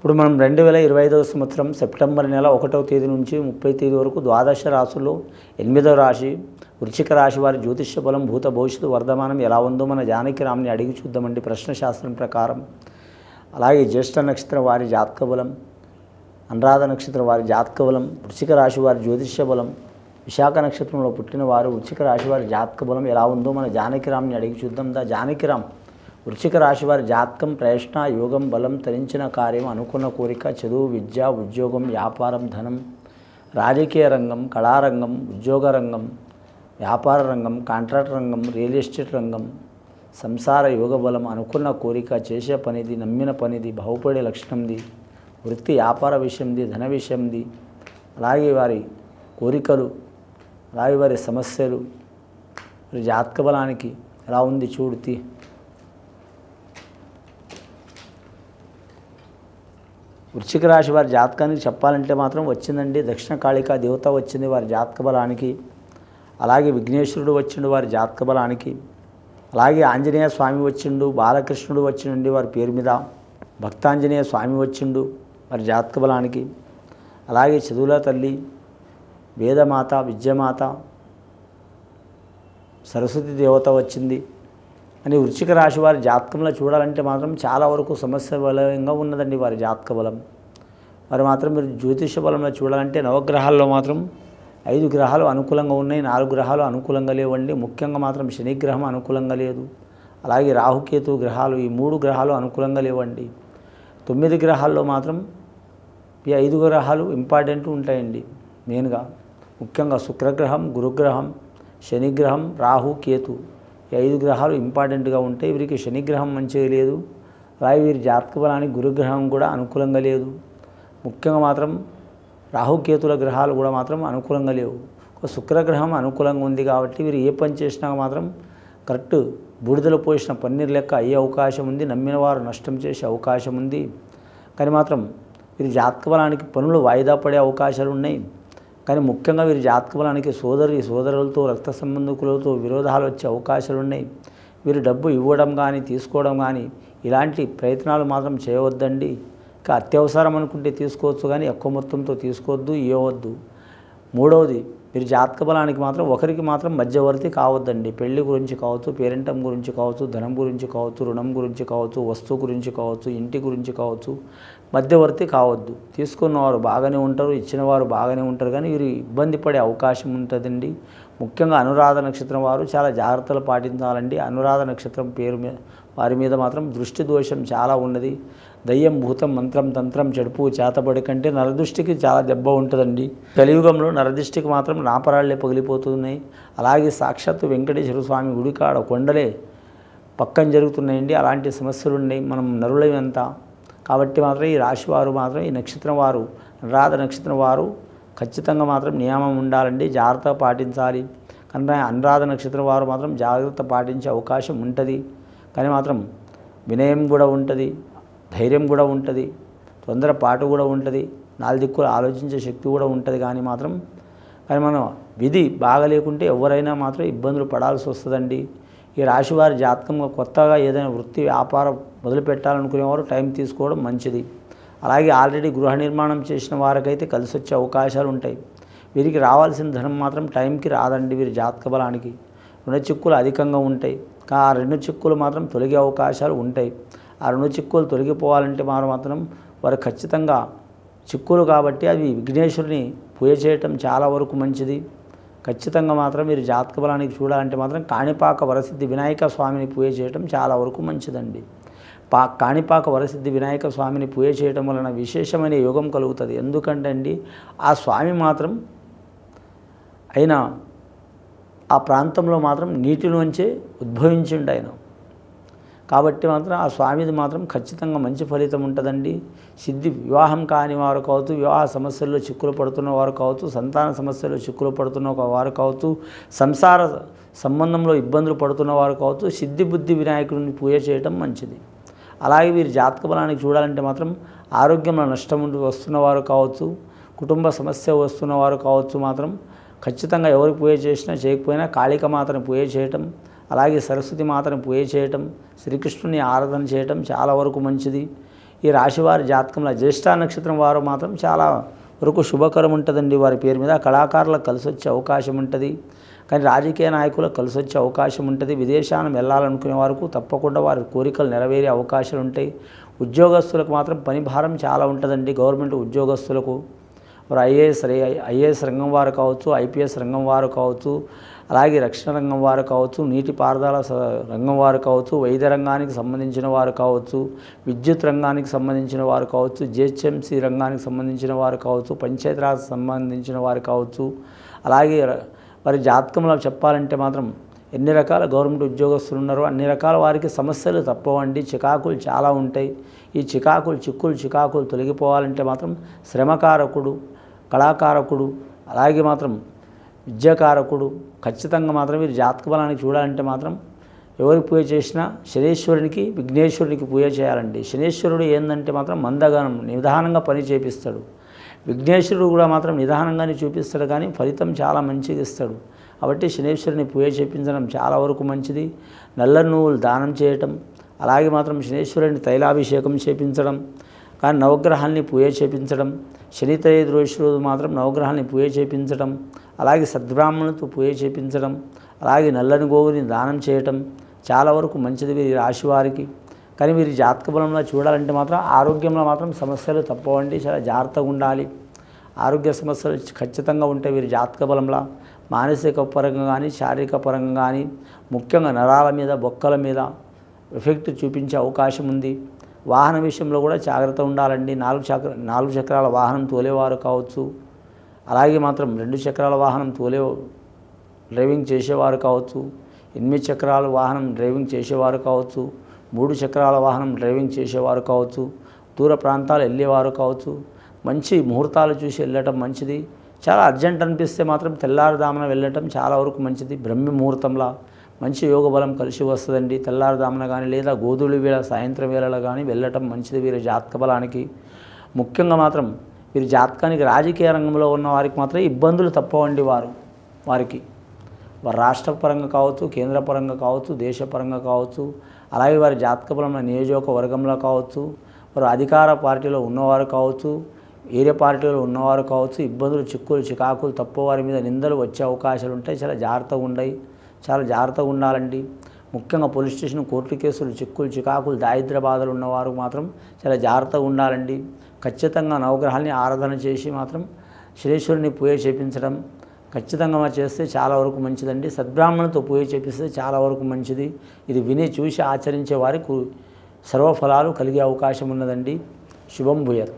ఇప్పుడు మనం రెండు వేల ఇరవై ఐదవ సంవత్సరం సెప్టెంబర్ నెల ఒకటవ తేదీ నుంచి ముప్పై తేదీ వరకు ద్వాదశ రాశుల్లో ఎనిమిదవ రాశి వృశ్చిక రాశి వారి జ్యోతిష్య బలం భూత భవిష్యత్తు వర్ధమానం ఎలా ఉందో మన జానకి రామ్ని అడిగి చూద్దామండి ప్రశ్న శాస్త్రం ప్రకారం. అలాగే జ్యేష్ఠ నక్షత్రం వారి జాతక బలం అనురాధ నక్షత్రం వారి జాతక బలం వృశ్చిక రాశి వారి జ్యోతిష్య బలం విశాఖ నక్షత్రంలో పుట్టిన వారు వృశ్చిక రాశి వారి జాతక బలం ఎలా ఉందో మన జానకిరామ్ని అడిగి చూద్దాం దా జానకిరామ్ వృశ్చిక రాశి వారి జాతకం ప్రయత్న యోగం బలం తరించిన కార్యం అనుకున్న కోరిక చదువు విద్య ఉద్యోగం వ్యాపారం ధనం రాజకీయ రంగం కళారంగం ఉద్యోగ రంగం వ్యాపార రంగం కాంట్రాక్ట్ రంగం రియల్ ఎస్టేట్ రంగం సంసార యోగ బలం అనుకున్న కోరిక చేసే పనిది నమ్మిన పనిది బాగుపడే లక్షణంది వృత్తి వ్యాపార విషయంది ధన విషయంది అలాగే వారి కోరికలు అలాగే వారి సమస్యలు వారి జాతక బలానికి ఎలా ఉంది చూడుతి వృశ్చిక రాశి వారి జాతకానికి చెప్పాలంటే మాత్రం వచ్చిందండి. దక్షిణ కాళికా దేవత వచ్చింది వారి జాతక బలానికి. అలాగే విఘ్నేశ్వరుడు వచ్చిండు వారి జాతక బలానికి. అలాగే ఆంజనేయ స్వామి వచ్చిండు బాలకృష్ణుడు వచ్చిండు వారి పేరు మీద. భక్తాంజనేయ స్వామి వచ్చిండు వారి జాతక బలానికి. అలాగే చదువుల తల్లి వేదమాత విద్యమాత సరస్వతి దేవత వచ్చింది. అని వృశ్చిక రాశి వారి జాతకంలో చూడాలంటే మాత్రం చాలా వరకు సమస్య బలంగా ఉన్నదండి వారి జాతక బలం. మరి మాత్రం మీరు జ్యోతిష బలంలో చూడాలంటే నవగ్రహాల్లో మాత్రం ఐదు గ్రహాలు అనుకూలంగా ఉన్నాయి నాలుగు గ్రహాలు అనుకూలంగా లేవండి. ముఖ్యంగా మాత్రం శని గ్రహం అనుకూలంగా లేదు. అలాగే రాహుకేతు గ్రహాలు ఈ మూడు గ్రహాలు అనుకూలంగా లేవండి. తొమ్మిది గ్రహాల్లో మాత్రం ఈ ఐదు గ్రహాలు ఇంపార్టెంట్ ఉంటాయండి మెయిన్గా. ముఖ్యంగా శుక్రగ్రహం గురుగ్రహం శనిగ్రహం రాహు కేతు. ఈ ఐదు గ్రహాలు ఇంపార్టెంట్గా ఉంటాయి వీరికి శనిగ్రహం మంచిగా లేదు. అలాగే వీరి జాతక బలానికి గురుగ్రహం కూడా అనుకూలంగా లేదు. ముఖ్యంగా మాత్రం రాహుకేతుల గ్రహాలు కూడా మాత్రం అనుకూలంగా లేవు. ఒక శుక్రగ్రహం అనుకూలంగా ఉంది కాబట్టి వీరు ఏ పని చేసినా మాత్రం కరెక్ట్ బూడిదలో పోసిన పన్నీర్ లెక్క అయ్యే అవకాశం ఉంది. నమ్మిన వారు నష్టం చేసే అవకాశం ఉంది. కానీ మాత్రం వీరి జాతక బలానికి పనులు వాయిదా పడే అవకాశాలు ఉన్నాయి. కానీ ముఖ్యంగా వీరి జాతక బలానికి సోదరి సోదరులతో రక్త సంబంధికులతో విరోధాలు వచ్చే అవకాశాలు ఉన్నాయి వీరు డబ్బు ఇవ్వడం కానీ తీసుకోవడం కానీ ఇలాంటి ప్రయత్నాలు మాత్రం చేయవద్దండి. ఇంకా అత్యవసరం అనుకుంటే తీసుకోవచ్చు కానీ ఎక్కువ మొత్తంతో తీసుకోవద్దు ఇవ్వవద్దు. మూడవది మీరు జాతక బలానికి మాత్రం ఒకరికి మాత్రం మధ్యవర్తి కావద్దండి. పెళ్ళి గురించి కావచ్చు పేరెంటం గురించి కావచ్చు ధనం గురించి కావచ్చు రుణం గురించి కావచ్చు వస్తువు గురించి కావచ్చు ఇంటి గురించి కావచ్చు మధ్యవర్తి కావద్దు. తీసుకున్నవారు బాగానే ఉంటారు ఇచ్చినవారు బాగానే ఉంటారు కానీ వీరు ఇబ్బంది పడే అవకాశం ఉంటుందండి. ముఖ్యంగా అనురాధ నక్షత్రం వారు చాలా జాగ్రత్తలు పాటించాలండి. అనురాధ నక్షత్రం పేరు మీద వారి మీద మాత్రం దృష్టి దోషం చాలా ఉన్నది. దయ్యం భూతం మంత్రం తంత్రం చెడుపు చేతబడి కంటే నరదృష్టికి చాలా దెబ్బ ఉంటుందండి. కలియుగంలో నరదృష్టికి మాత్రం నాపరాళ్ళే పగిలిపోతున్నాయి. అలాగే సాక్షాత్తు వెంకటేశ్వర స్వామి గుడికాడ కొండలే పక్కన జరుగుతున్నాయండి. అలాంటి సమస్యలు ఉన్నాయి. మనం నరులమంతా కాబట్టి మాత్రం ఈ రాశి వారు మాత్రం ఈ నక్షత్రం వారు అనురాధ నక్షత్రం వారు ఖచ్చితంగా మాత్రం నియమం ఉండాలండి. జాగ్రత్త పాటించాలి. కానీ అనురాధ నక్షత్రం వారు మాత్రం జాగ్రత్త పాటించే అవకాశం ఉంటుంది. కానీ మాత్రం వినయం కూడా ఉంటుంది. ధైర్యం కూడా ఉంటుంది తొందరపాటు కూడా ఉంటుంది నాలుగు దిక్కులు ఆలోచించే శక్తి కూడా ఉంటుంది కానీ మాత్రం కానీ మనం విధి బాగలేకుంటే ఎవరైనా మాత్రం ఇబ్బందులు పడాల్సి వస్తుందండి. ఈ రాశివారి జాతకంగా కొత్తగా ఏదైనా వృత్తి వ్యాపారం మొదలు పెట్టాలనుకునేవారు టైం తీసుకోవడం మంచిది. అలాగే ఆల్రెడీ గృహ నిర్మాణం చేసిన వారికైతే కలిసి వచ్చే అవకాశాలు ఉంటాయి. వీరికి రావాల్సిన ధనం మాత్రం టైంకి రాదండి వీరి జాతక బలానికి. రుణ చిక్కులు అధికంగా ఉంటాయి. ఆ రెండు చిక్కులు మాత్రం తొలగే అవకాశాలు ఉంటాయి. ఆ రెండు చిక్కులు తొలగిపోవాలంటే మారు మాత్రం వారు ఖచ్చితంగా చిక్కులు కాబట్టి అవి విఘ్నేశ్వరుని పూజ చేయటం చాలా వరకు మంచిది. ఖచ్చితంగా మాత్రం మీరు జాతక బలానికి చూడాలంటే మాత్రం కాణిపాక వరసిద్ధి వినాయక స్వామిని పూజ చేయటం చాలా వరకు మంచిదండి. పా కాణిపాక వరసిద్ధి వినాయక స్వామిని పూజ చేయటం వలన విశేషమైన యోగం కలుగుతుంది. ఎందుకంటే అండి ఆ స్వామి మాత్రం అయినా ఆ ప్రాంతంలో మాత్రం నీటిలోంచే ఉద్భవించిండు ఆయన. కాబట్టి మాత్రం ఆ స్వామిది మాత్రం ఖచ్చితంగా మంచి ఫలితం ఉంటుందండి. సిద్ధి వివాహం కాని వారు కావచ్చు వివాహ సమస్యల్లో చిక్కులు పడుతున్న వారు కావచ్చు సంతాన సమస్యల్లో చిక్కులు పడుతున్న వారు కావచ్చు సంసార సంబంధంలో ఇబ్బందులు పడుతున్న వారు కావచ్చు సిద్ధి బుద్ధి వినాయకుడిని పూజ చేయటం మంచిది. అలాగే వీరి జాతక బలానికి చూడాలంటే మాత్రం ఆరోగ్యంలో నష్టం వస్తున్నవారు కావచ్చు కుటుంబ సమస్య వస్తున్నవారు కావచ్చు మాత్రం ఖచ్చితంగా ఎవరికి పూజ చేసినా చేయకపోయినా కాళిక మాత్రం పూజ చేయటం అలాగే సరస్వతి మాతను పూజ చేయటం శ్రీకృష్ణుని ఆరాధన చేయటం చాలా వరకు మంచిది. ఈ రాశివారి జాతకంలో జ్యేష్ఠ నక్షత్రం వారు మాత్రం చాలా వరకు శుభకరం ఉంటుందండి. వారి పేరు మీద కళాకారులకు కలిసి వచ్చే అవకాశం ఉంటుంది. కానీ రాజకీయ నాయకులకు కలిసి వచ్చే అవకాశం ఉంటుంది. విదేశాలను వెళ్ళాలనుకునే వారికి తప్పకుండా వారి కోరికలు నెరవేరే అవకాశాలు ఉంటాయి. ఉద్యోగస్తులకు మాత్రం పని భారం చాలా ఉంటుందండి. గవర్నమెంట్ ఉద్యోగస్తులకు. వారు ఐఏఎస్ ఐఏఎస్ రంగం వారు కావచ్చు ఐపీఎస్ రంగం వారు కావచ్చు అలాగే రక్షణ రంగం వారు కావచ్చు నీటిపారుదల స- రంగం వారు కావచ్చు వైద్య రంగానికి సంబంధించిన వారు కావచ్చు విద్యుత్ రంగానికి సంబంధించిన వారు కావచ్చు జిహెచ్ఎంసీ రంగానికి సంబంధించిన వారు కావచ్చు పంచాయతీరాజ్ సంబంధించిన వారు కావచ్చు. అలాగే వారి జాతకంలో చెప్పాలంటే మాత్రం ఎన్ని రకాల గవర్నమెంట్ ఉద్యోగస్తులు ఉన్నారో అన్ని రకాల వారికి సమస్యలు తప్పవండి. చికాకులు చాలా ఉంటాయి. ఈ చికాకులు చిక్కులు చికాకులు తొలగిపోవాలంటే మాత్రం శ్రమకారకుడు కళాకారకుడు అలాగే మాత్రం విద్యాకారకుడు ఖచ్చితంగా మాత్రం మీరు జాతక బలాన్ని చూడాలంటే మాత్రం ఎవరికి పూజ చేసినా శనేశ్వరునికి విఘ్నేశ్వరునికి పూజ చేయాలండి. శనేశ్వరుడు ఏంటంటే మాత్రం మందగానం నిదానంగా పని చేపిస్తాడు. విఘ్నేశ్వరుడు కూడా మాత్రం నిదానంగానే చూపిస్తాడు కానీ ఫలితం చాలా మంచిగా ఇస్తాడు. కాబట్టి శనేశ్వరుని పూజ చేపించడం చాలా వరకు మంచిది. నల్ల నువ్వులు దానం చేయటం అలాగే మాత్రం శనేశ్వరుని తైలాభిషేకం చేపించడం కానీ నవగ్రహాల్ని పూజ చేపించడం శని త్రయోదశి రోజు మాత్రం నవగ్రహాల్ని పూజ చేపించడం అలాగే సద్బ్రాహ్మణులతో పూజ చేపించడం అలాగే నల్లని గోవుని దానం చేయటం చాలా వరకు మంచిది వీరి రాశి వారికి. కానీ వీరి జాతక బలంలో చూడాలంటే మాత్రం ఆరోగ్యంలో మాత్రం సమస్యలు తప్పవండి చాలా జాగ్రత్తగా ఉండాలి. ఆరోగ్య సమస్యలు ఖచ్చితంగా ఉంటాయి వీరి జాతక బలంలో. మానసిక పరంగా కానీ శారీరక పరంగా కానీ ముఖ్యంగా నరాల మీద బొక్కల మీద ఎఫెక్ట్ చూపించే అవకాశం ఉంది. వాహన విషయంలో కూడా జాగ్రత్త ఉండాలండి. నాలుగు చక్ర నాలుగు చక్రాల వాహనం తోలేవారు కావచ్చు. అలాగే మాత్రం రెండు చక్రాల వాహనం తోలే డ్రైవింగ్ చేసేవారు కావచ్చు. ఎనిమిది చక్రాల వాహనం డ్రైవింగ్ చేసేవారు కావచ్చు. మూడు చక్రాల వాహనం డ్రైవింగ్ చేసేవారు కావచ్చు. దూర ప్రాంతాలు వెళ్ళేవారు కావచ్చు. మంచి ముహూర్తాలు చూసి వెళ్ళటం మంచిది. చాలా అర్జెంట్ అనిపిస్తే మాత్రం తెల్లారుదామన వెళ్ళటం చాలా వరకు మంచిది. బ్రహ్మ ముహూర్తంలా మంచి యోగ బలం కలిసి వస్తుందండి. తెల్లారుదామున కానీ లేదా గోధుల వేళ సాయంత్రం వేళలో కానీ వెళ్ళటం మంచిది. వీరి జాతక బలానికి ముఖ్యంగా మాత్రం వీరి జాతకానికి రాజకీయ రంగంలో ఉన్న వారికి మాత్రం ఇబ్బందులు తప్పవండి వారు వారికి. వారు రాష్ట్ర పరంగా కావచ్చు కేంద్ర పరంగా కావచ్చు దేశపరంగా కావచ్చు అలాగే వారి జాతక బలంలో నియోజకవర్గంలో కావచ్చు వారు అధికార పార్టీలో ఉన్నవారు కావచ్చు వేరే పార్టీలో ఉన్నవారు కావచ్చు ఇబ్బందులు చిక్కులు చికాకులు తప్పు వారి మీద నిందలు వచ్చే అవకాశాలు ఉంటాయి. చాలా జాగ్రత్తగా ఉండయి చాలా జాగ్రత్తగా ఉండాలండి. ముఖ్యంగా పోలీస్ స్టేషన్ కోర్టు కేసులు చిక్కులు చికాకులు దారిద్ర బాధలు ఉన్నవారు మాత్రం చాలా జాగ్రత్తగా ఉండాలండి. ఖచ్చితంగా నవగ్రహాల్ని ఆరాధన చేసి మాత్రం శ్రీశ్వరుని పూజ చేపించడం ఖచ్చితంగా చేస్తే చాలా వరకు మంచిదండి. సద్బ్రాహ్మణులతో పూజ చేపిస్తే చాలా వరకు మంచిది. ఇది విని చూసి ఆచరించే వారికి సర్వఫలాలు కలిగే అవకాశం ఉన్నదండి. శుభం భూయత్.